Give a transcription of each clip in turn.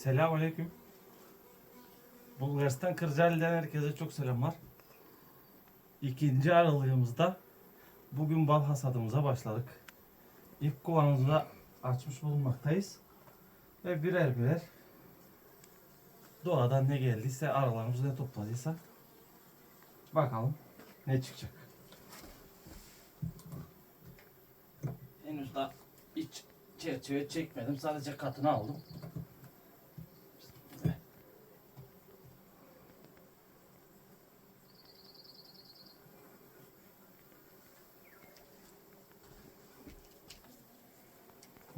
Selamünaleyküm. Bulgaristan Kırcaali'den herkese çok selamlar. İkinci aralığımızda bugün bal hasadımıza başladık. İlk kovanımızı da açmış bulunmaktayız. Ve birer birer doğadan ne geldiyse aralarımızı ne topladıysa bakalım ne çıkacak. Henüz daha hiç çerçeve çekmedim. Sadece katını aldım.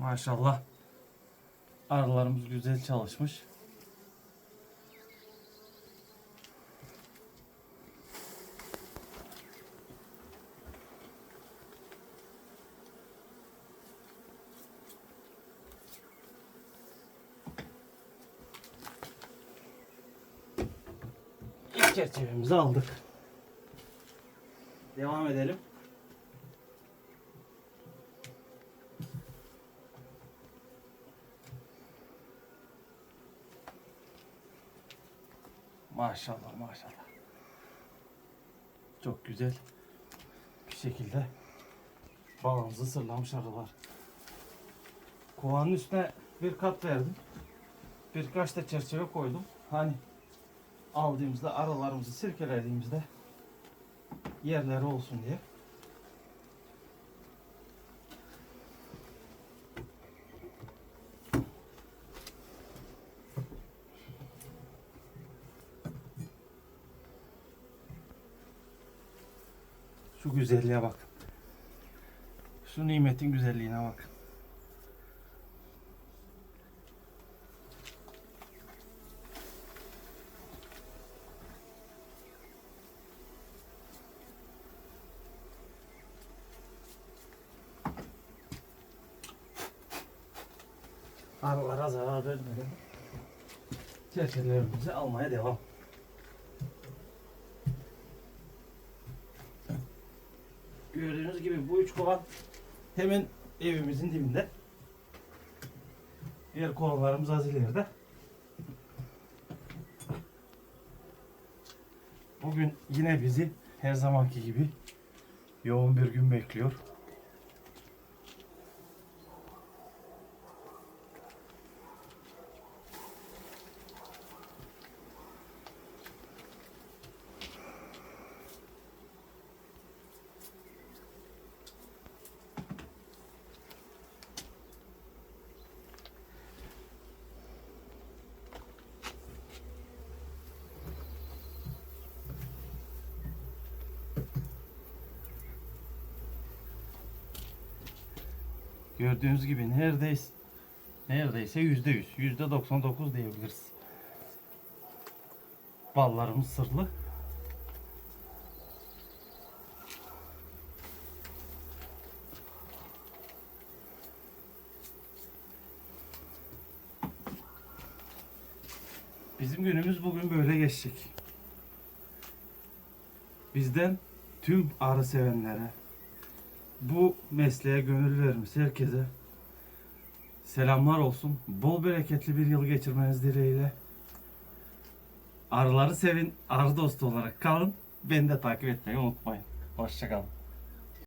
Maşallah. Arılarımız güzel çalışmış. Çerçevemizi aldık. Devam edelim. Maşallah maşallah. Çok güzel bir şekilde balımızı sırlamış arılar. Kovanın üstüne bir kat verdim. Birkaç da çerçeve koydum. Hani aldığımızda aralarımızı sirkelediğimizde yerleri olsun diye. Şu güzelliğe bak. Şu nimetin güzelliğine bak. Arılara zarar vermeden çerçevelerimizi almaya devam. Gördüğünüz gibi bu üç kovan hemen evimizin dibinde. Diğer kovanlarımız az ileride. Bugün yine bizi her zamanki gibi yoğun bir gün bekliyor. Gördüğünüz gibi neredeyse neredeyse yüzde yüz, yüzde 99 diyebiliriz. Ballarımız sırlı. Bizim günümüz bugün böyle geçecek. Bizden tüm arı sevenlere, bu mesleğe gönül vermiş herkese selamlar olsun. Bol bereketli bir yıl geçirmeniz dileğiyle. Arıları sevin, arı dostu olarak kalın. Beni de takip etmeyi unutmayın. Hoşçakalın.